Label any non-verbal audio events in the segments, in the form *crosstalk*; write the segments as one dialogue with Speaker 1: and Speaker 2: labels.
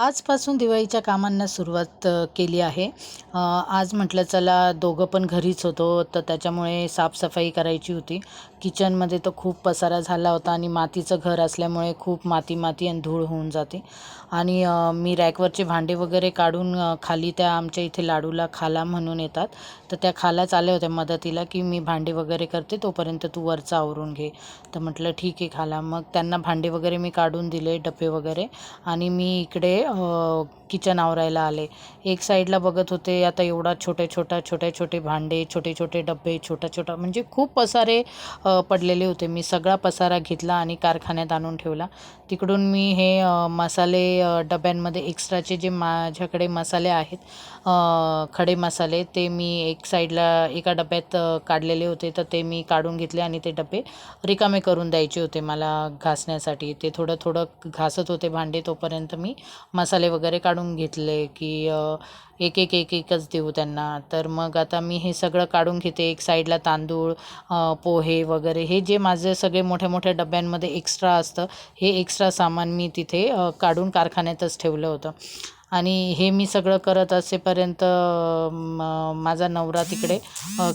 Speaker 1: आजपासून दिवाळीच्या कामांना सुरुवात केली आहे. आज म्हटलं चला दोघं पण घरीच होतो तर त्याच्यामुळे साफसफाई करायची होती. किचनमध्ये तर खूप पसारा झाला होता आणि मातीचं घर असल्यामुळे खूप माती माती आणि धूळ होऊन जाते. आणि मी रॅकवरचे भांडे वगैरे काढून खाली त्या आमच्या इथे लाडूला खाला म्हणून येतात. तर त्या खालाच आल्या होत्या मदतीला की मी भांडे वगैरे करते तोपर्यंत तू वरचं आवरून घे. तर म्हटलं ठीक आहे खाला. मग त्यांना भांडे वगैरे मी काढून दिले डबे वगैरे. आणि मी इकडे किचन आवरायला आले. एक साईडला बघत होते आता एवढा छोटे छोटा छोटे छोटे भांडे छोटे छोटे डबे छोटा छोटा म्हणजे खूप पसारे पडलेले होते. मी सगळा पसारा घेतला आणि कारखान्यात आणून ठेवला. तिकडून मी हे मसाले डब्यांमध्ये एक्स्ट्राचे जे माझ्याकडे मसाले आहेत खडे मसाले ते मी एक साईडला एका डब्यात काढलेले होते. तर ते मी काढून घेतले आणि ते डबे रिकामे करून द्यायचे होते मला घासण्यासाठी. ते थोडं थोडं घासत होते भांडे तोपर्यंत मी मसाले वगैरे काढून घेतले की एक एक एक एकच देऊ त्यांना. तर मग आता मी हे सगळं काढून घेते. एक साईडला तांदूळ पोहे वगैरे. हे जे माझे सगळे मोठ्या मोठ्या डब्यांमध्ये एक्स्ट्रा असतं हे एक्स्ट्रा सामान मी तिथे काढून कारखान्यातच ठेवलं होतं. आणि हे मी सगळं करत असेपर्यंत माझा नवरा तिकडे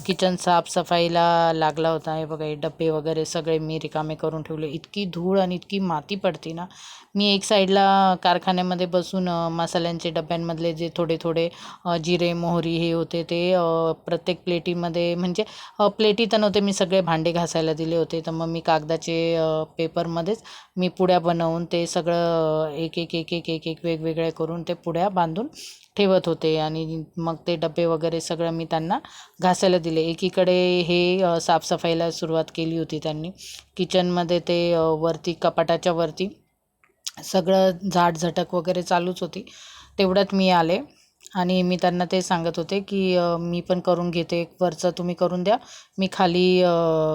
Speaker 1: किचन साफसफाईला लागला होता. हे बघा हे डबे वगैरे सगळे मी रिकामे करून ठेवले. इतकी धूळ आणि इतकी माती पडते ना. मी एक साईडला कारखान्यामध्ये बसून मसाल्यांचे डब्यांमधले जे थोडे थोडे जिरे मोहरी हे होते ते प्रत्येक प्लेटीमध्ये म्हणजे प्लेटी तर नव्हते मी सगळे भांडे घासायला दिले होते. तर मग मी कागदाचे पेपरमध्येच मी पुड्या बनवून ते सगळं एक एक एक एक एक एक वेगवेगळे करून ते पुड्या बांधून ठेवत होते. आणि मग ते डबे वगैरे सगळं मी त्यांना घासायला दिले. एकीकडे हे साफसफाईला सुरुवात केली होती त्यांनी. किचनमध्ये ते वरती कपाटाच्या वरती सगळं झाडझटक वगैरे चालूच होती. तेवढ्यात मी आले. आणि मी त्यांना ते सांगत होते की मी पण करून घेते वरचं तुम्ही करून द्या. मी खाली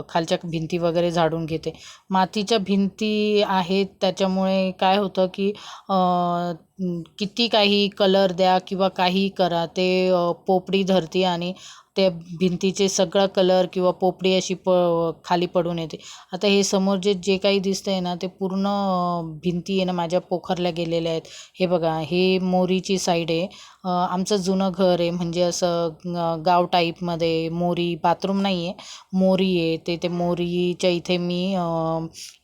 Speaker 1: खालच्या भिंती वगैरे झाडून घेते. मातीच्या भिंती आहेत त्याच्यामुळे काय होतं की किती काही कलर द्या किंवा काही करा ते पोपडी धरते आणि त्या भिंतीचे सगळा कलर किंवा पोपडी अशी प खाली पडून येते. आता हे समोर जे जे काही आहे ना ते पूर्ण भिंती आहे ना माझ्या पोखरल्या गेलेल्या आहेत. हे बघा हे मोरीची साईड आहे. आमचं जुनं घर आहे. म्हणजे असं गाव टाईपमध्ये मोरी बाथरूम नाही आहे. मोरी आहे. ते ते मोरीच्या इथे मी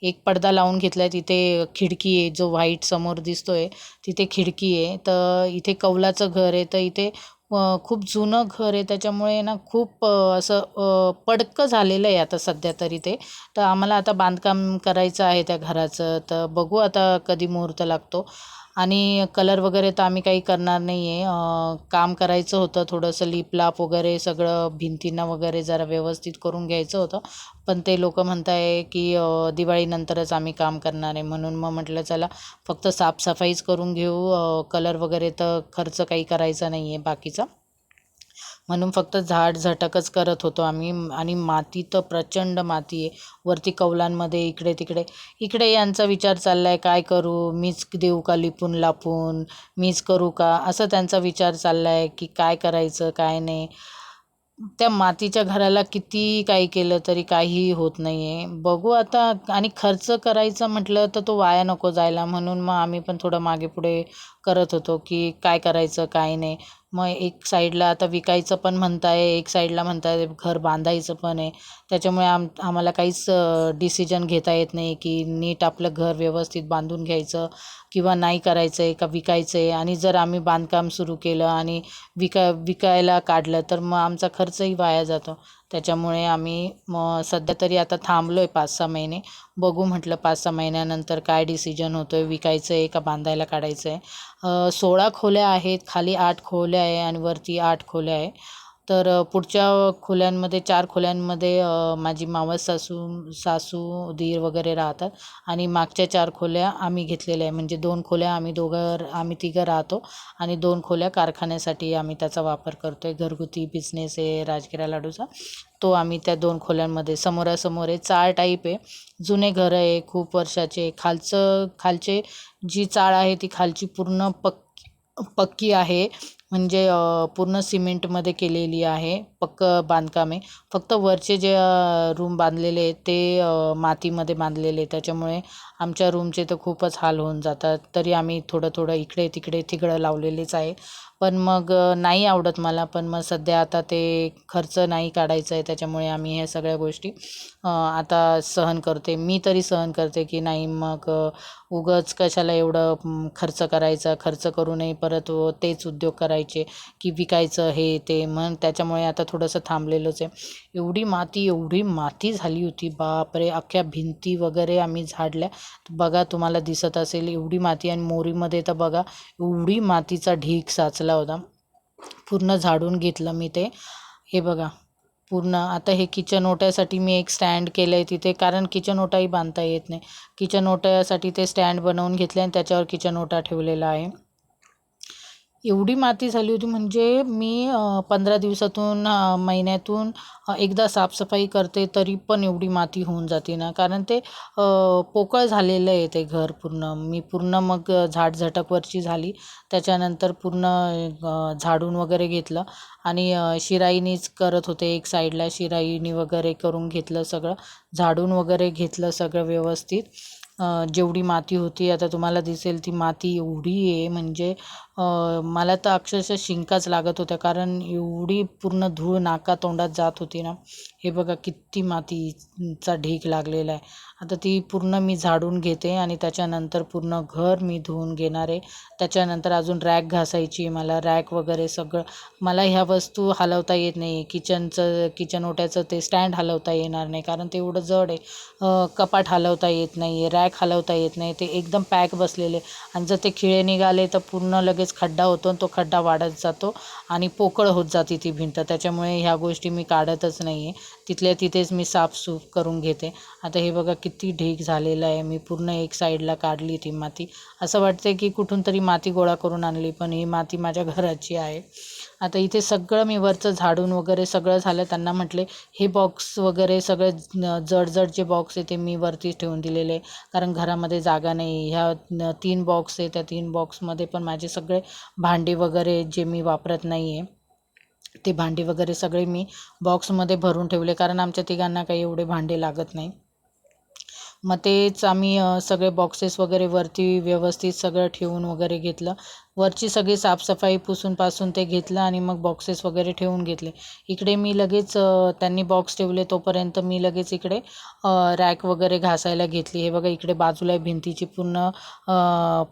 Speaker 1: एक पडदा लावून घेतला आहे तिथे खिडकी आहे. जो व्हाईट समोर दिसतो आहे तिथे खिडकी आहे. तर इथे कौलाचं घर आहे. तर इथे खूप जुनं घर आहे. त्याच्यामुळे ना खूप असं पडकं झालेलं आहे आता सध्या तरी ते. तर आम्हाला आता बांधकाम करायचं आहे त्या घराचं. तर बघू आता कधी मुहूर्त लागतो. आणि कलर वगैरे तर आम्ही काही करणार नाही आहे काम करायचं होतं थोडंसं लिपलाप वगैरे सगळं भिंतींना वगैरे जरा व्यवस्थित करून घ्यायचं होतं. पण ते लोक म्हणताय की दिवाळीनंतरच आम्ही काम करणार आहे म्हणून मग म्हटलं चला फक्त साफसफाईच करून घेऊ. कलर वगैरे तर खर्च काही करायचा नाही आहे बाकीचा. म्हणून फक्त झाड झटकच करत होतो आम्ही. आणि माती तर प्रचंड माती आहे. वरती कौलांमध्ये इकडे तिकडे. इकडे यांचा विचार चालला आहे काय करू? मीच देऊ का लिपून लापून? मीच करू का? असं त्यांचा विचार चालला आहे की काय करायचं काय नाही. त्या मातीच्या घराला किती काही केलं तरी काहीही होत नाही आहे बघू आता आणि खर्च करायचा म्हटलं तर तो वाया नको जायला म्हणून मग आम्ही पण थोडं मागे पुढे करत होतो की काय करायचं काय नाही. मग एक साईडला आता विकायचं पण म्हणताय एक साईडला म्हणताय घर बांधायचं पण आहे. त्याच्यामुळे आम आम्हाला काहीच डिसिजन घेता येत नाही की नीट आपलं घर व्यवस्थित बांधून घ्यायचं किंवा नाही करायचं आहे का विकायचं आहे आणि जर आम्ही बांधकाम सुरू केलं आणि विका विकायला काढलं तर मग आमचा खर्चही वाया जातो. त्याच्यामुळे आम्ही मग सध्या तरी आता थांबलो आहे पाच सहा महिने. बघू म्हटलं पाच सहा महिन्यानंतर काय डिसिजन होतो आहे विकायचं आहे का बांधायला काढायचं आहे सोळा खोल्या आहेत खाली आठ खोल्या आहे आणि वरती आठ खोल्या आहे. तर पुढच्या खोल्यांमध्ये चार खोल्यांमध्ये माझी मावस सासू सासू दीर वगैरे राहतात आणि मागच्या चार खोल्या आम्ही घेतलेल्या आहे. म्हणजे दोन खोल्या आम्ही दोघं आम्ही तिघं राहतो आणि दोन खोल्या कारखान्यासाठी आम्ही त्याचा वापर करतो आहे घरगुती बिझनेस आहे राजगिरा लाडूचा. तो आम्ही त्या दोन खोल्यांमध्ये समोरासमोर आहे. चाळ टाईप आहे. जुने घरं आहे खूप वर्षाचे खालचं खालचे जी चाळ आहे ती खालची पूर्ण पक्की पक्की आहे. म्हणजे पूर्ण सिमेंटमध्ये केलेली आहे. पक्क बांधकाम आहे. फक्त वरचे जे रूम बांधलेले आहेत ते मातीमध्ये बांधलेले त्याच्यामुळे आमच्या रूमचे तर खूपच हाल होऊन जातात. तरी आम्ही थोडं थोडं इकडे तिकडे तिकडं लावलेलेच आहे. पण मग नाही आवडत मला. पण मग सध्या आता ते खर्च नाही काढायचं आहे. त्याच्यामुळे आम्ही ह्या सगळ्या गोष्टी आता सहन करते. मी तरी सहन करते की नाही मग उगंच उगाच कशाला एवढं खर्च करायचा? खर्च करू नये. परत व तेच उद्योग करायचे की विकायचं हे ते. मग त्याच्यामुळे आता थोडंसं थांबलेलंच आहे. एवढी माती एवढी माती झाली होती. बापरे! अख्ख्या भिंती वगैरे आम्ही झाडल्या. बघा तुम्हाला दिसत असेल एवढी माती आणि मोरीमध्ये तर बघा एवढी मातीचा ढीग साचला होता. पूर्ण झाडून घेतलं मी ते. हे बघा पूर्ण. आता हे किचन ओट्यासाठी मी एक स्टँड केलं आहे तिथे कारण किचन ओटाही बांधता येत नाही. किचन ओट्यासाठी ते स्टँड बनवून घेतले आणि त्याच्यावर किचन ओटा ठेवलेला आहे. एवढी माती झाली होती म्हणजे मी पंधरा दिवसातून महिन्यातून एकदा साफसफाई करते तरी पण एवढी माती होऊन जाते ना. कारण ते पोकळ झालेलं आहे ते घर पूर्ण. मी पूर्ण मग झाडझटकवरची झाली. त्याच्यानंतर पूर्ण झाडून वगैरे घेतलं. आणि शिराईनीच करत होते. एक साईडला शिराईनी वगैरे करून घेतलं सगळं. झाडून वगैरे घेतलं सगळं व्यवस्थित. जेवढी माती होती आता तुम्हाला दिसेल ती माती एवढी आहे म्हणजे मला तर अक्षरशः शिंकाच लागत होत्या कारण एवढी पूर्ण धूळ नाका तोंडात जात होती ना. हे बघा किती मातीचा ढीग लागलेला आहे. आता ती पूर्ण मी झाडून घेते आणि त्याच्यानंतर पूर्ण घर मी धुवून घेणार आहे. त्याच्यानंतर अजून रॅक घासायची मला रॅक वगैरे सगळं. मला ह्या वस्तू हलवता येत नाही किचनचं किचन ओट्याचं ते स्टँड हलवता येणार नाही कारण ते एवढं जड आहे. कपाट हलवता येत नाही आहे रॅक हलवता येत नाही ते एकदम पॅक बसलेले. आणि जर ते खिळे निघाले तर पूर्ण लगेच खड्डा होतो आणि तो खड्डा वाढत जातो आणि पोकळ होत जाते ती भिंत. त्याच्यामुळे ह्या गोष्टी मी काढतच नाही आहे तिथल्या तिथेच मी साफसूफ करून घेते. आता हे बघा किती ढीग झालेलं आहे. मी पूर्ण एक साईडला काढली ती माती. असं वाटतं की कुठून तरी माती गोळा करून आणली पण ही माती माझ्या घराची आहे. आता इथे सगळं मी वरचं झाडून वगैरे सगळं झालं त्यांना म्हटले हे बॉक्स वगैरे सगळे जडजड जे बॉक्स आहे ते मी वरतीच ठेवून दिलेले कारण घरामध्ये जागा नाही. ह्या तीन बॉक्स आहे. त्या तीन बॉक्समध्ये पण माझे सगळे भांडे वगैरे जे मी वापरत नाही आहे ते भांडी वगैरे सगळे मी बॉक्समध्ये भरून ठेवले. कारण आमच्या तिघांना काही एवढे भांडे लागत नाही. मग तेच आम्ही सगळे बॉक्सेस वगैरे वरती व्यवस्थित सगळं ठेवून वगैरे घेतलं. वरची सगळी साफसफाई पुसून पासून ते घेतलं आणि मग बॉक्सेस वगैरे ठेवून घेतले. इकडे मी लगेच त्यांनी बॉक्स ठेवले तोपर्यंत मी लगेच इकडे रॅक वगैरे घासायला घेतली. हे बघा इकडे बाजूला भिंतीची पूर्ण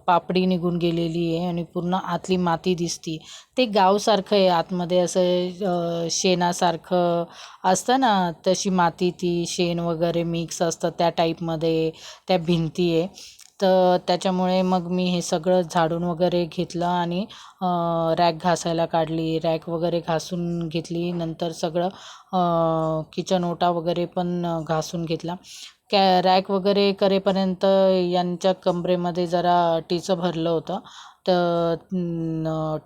Speaker 1: पापडी निघून गेलेली आहे आणि पूर्ण आतली माती दिसती. ते गावसारखं आहे आतमध्ये असं शेणासारखं असतं ना तशी माती ती शेण वगैरे मिक्स असतं त्या टाईपमध्ये त्या भिंती आहे. तर त्याच्यामुळे मग मी हे सगळं झाडून वगैरे घेतलं आणि रॅक घासायला काढली. रॅक वगैरे घासून घेतली. नंतर सगळं किचन ओटा वगैरे पण घासून घेतला. कॅ रॅक वगैरे करेपर्यंत यांच्या कमरेमध्ये जरा टीचं भरलं होतं. तर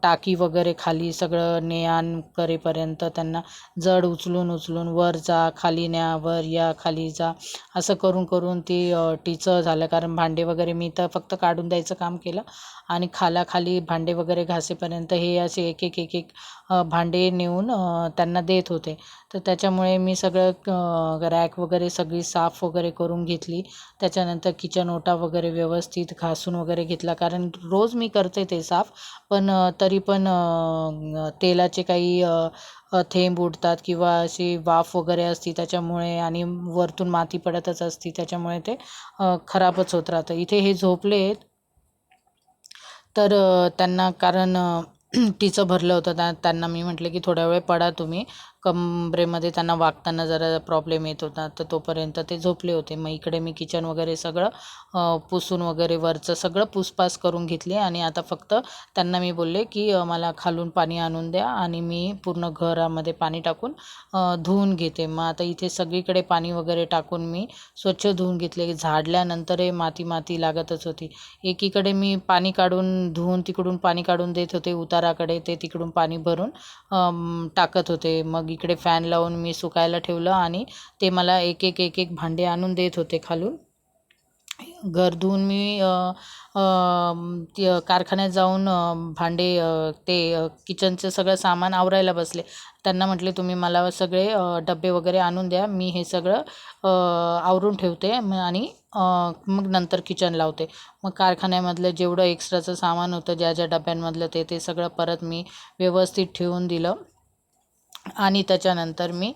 Speaker 1: टाकी वगैरे खाली सगळं ने आण करेपर्यंत त्यांना जड उचलून उचलून वर जा खाली न्या वर या खाली जा असं करून करून ती टीचं झालं. कारण भांडे वगैरे मी तर फक्त काढून द्यायचं काम केलं आणि खालाखाली भांडे वगैरे घासेपर्यंत हे असे एक एक एक एक भांडे नेऊन त्यांना देत होते. तर त्याच्यामुळे मी सगळं रॅक वगैरे सगळी साफ वगैरे करून घेतली. त्याच्यानंतर किचन ओटा वगैरे व्यवस्थित घासून वगैरे घेतला. कारण रोज मी करते ते साफ. पण तरी पण तेलाचे काही थेंब उडतात किंवा अशी वाफ वगैरे असती त्याच्यामुळे आणि वरतून माती पडतच असती त्याच्यामुळे ते खराबच होत राहतं. इथे हे झोपले आहेत तर त्यांना कारण *clears throat* टीचं भरलं होतं त्या त्यांना मी म्हटलं की थोड्या वेळ पडा तुम्ही. कमरेमध्ये त्यांना वागताना जरा प्रॉब्लेम येत होता तर तोपर्यंत ते झोपले होते. मग इकडे मी किचन वगैरे सगळं पुसून वगैरे वरचं सगळं पुसपास करून घेतली आणि आता फक्त त्यांना मी बोलले की मला खालून पाणी आणून द्या आणि मी पूर्ण घरामध्ये पाणी टाकून धुवून घेते. मग आता इथे सगळीकडे पाणी वगैरे टाकून मी स्वच्छ धुवून घेतले. झाडल्यानंतरही माती माती लागतच होती. एकीकडे मी पाणी काढून धुवून तिकडून पाणी काढून देत होते उताराकडे ते तिकडून पाणी भरून टाकत होते. मग इकडे फॅन लावून मी सुकायला ठेवलं आणि ते मला एक एक एक एक भांडे आणून देत होते खालून. घर धुवून मी कारखान्यात जाऊन भांडे ते किचनचं सगळं सामान आवरायला बसले. त्यांना म्हटले तुम्ही मला सगळे डबे वगैरे आणून द्या. मी हे सगळं आवरून ठेवते आणि मग नंतर किचन लावते. मग कारखान्यामधलं जेवढं एक्स्ट्राचं सामान होतं ज्या ज्या डब्यांमधलं ते ते सगळं परत मी व्यवस्थित ठेवून दिलं. आणि त्याच्यानंतर मी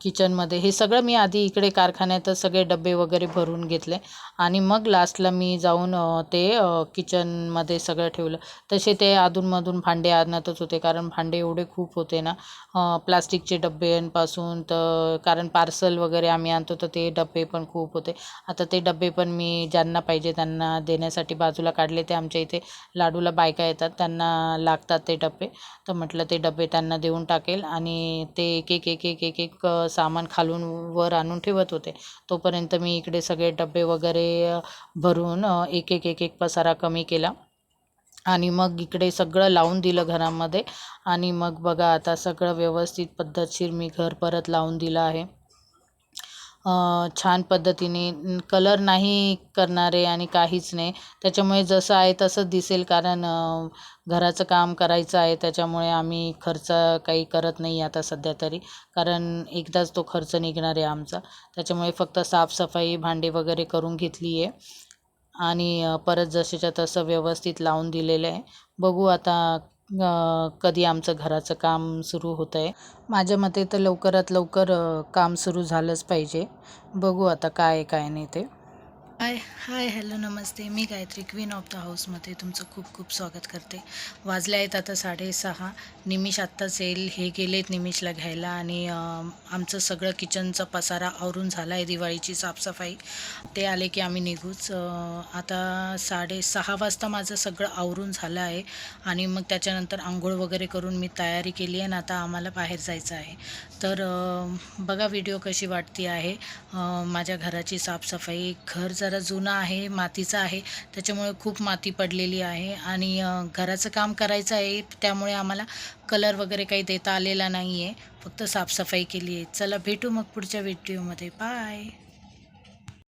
Speaker 1: किचनमध्ये हे सगळं मी आधी इकडे कारखान्यातच सगळे डबे वगैरे भरून घेतले. आणि मग लास्टला मी जाऊन ते किचनमध्ये सगळं ठेवलं. तसे ते अधूनमधून भांडे आणतच होते कारण भांडे एवढे खूप होते ना. प्लास्टिकचे डब्यांपासून तर कारण पार्सल वगैरे आम्ही आणतो तर ते डबे पण खूप होते. आता ते डबे पण मी ज्यांना पाहिजे त्यांना देण्यासाठी बाजूला काढले ते आमच्या इथे लाडूला बायका येतात त्यांना लागतात ते डबे तर म्हटलं ते डबे त्यांना देऊन टाकेल आणि ते एक एक एक एक एक एक सामान खालून वर आणून ठेवत होते. तोपर्यंत मी इकडे सगळे डबे वगैरे भरून एक एक एक एक पसारा कमी केला. आणि मग इकडे सगळं लावून दिलं घरामध्ये. आणि मग बघा आता सगळं व्यवस्थित पद्धतशीर मी घर परत लावून दिलं आहे. छान पद्धतीने कलर नाही करणारे आणि काहीच नाही. त्याच्यामुळे जसं आहे तसंच दिसेल कारण घराचं काम करायचं आहे. त्याच्यामुळे आम्ही खर्च काही करत नाही आता सध्या तरी. कारण एकदाच तो खर्च निघणार आहे आमचा. त्याच्यामुळे फक्त साफसफाई भांडे वगैरे करून घेतली आहे. आणि परत जसेच्या तसं व्यवस्थित लावून दिलेलं आहे. बघू आता कधी आमचं घराचं काम सुरू होतं आहे माझ्या मते तर लवकरात लवकर काम सुरू झालंच पाहिजे. बघू आता काय आहे, काय नाही ते. हाय हाय हॅलो नमस्ते. मी गायत्री क्वीन ऑफ द हाऊसमध्ये तुमचं खूप खूप स्वागत करते. वाजले आहेत आता साडेसहा. निमिष आत्ताच येईल. हे गेलेत निमिषला घ्यायला आणि आमचं सगळं किचनचा पसारा आवरून झाला आहे दिवाळीची साफसफाई. ते आले की आम्ही निघूच. आता साडेसहा वाजता माझं सगळं आवरून झालं आहे आणि मग त्याच्यानंतर आंघोळ वगैरे करून मी तयारी केली आहे आणि आता आम्हाला बाहेर जायचं आहे. तर बघा व्हिडिओ कशी वाटती आहे. माझ्या घराची साफसफाई घर जर जरा जुनं आहे मातीचं आहे. त्याच्यामुळे खूप माती पडलेली आहे आणि घराचं काम करायचं आहे. त्यामुळे आम्हाला कलर वगैरे काही देता आलेला नाही आहे फक्त साफसफाई केली आहे. चला भेटू मग पुढच्या व्हिडिओमध्ये बाय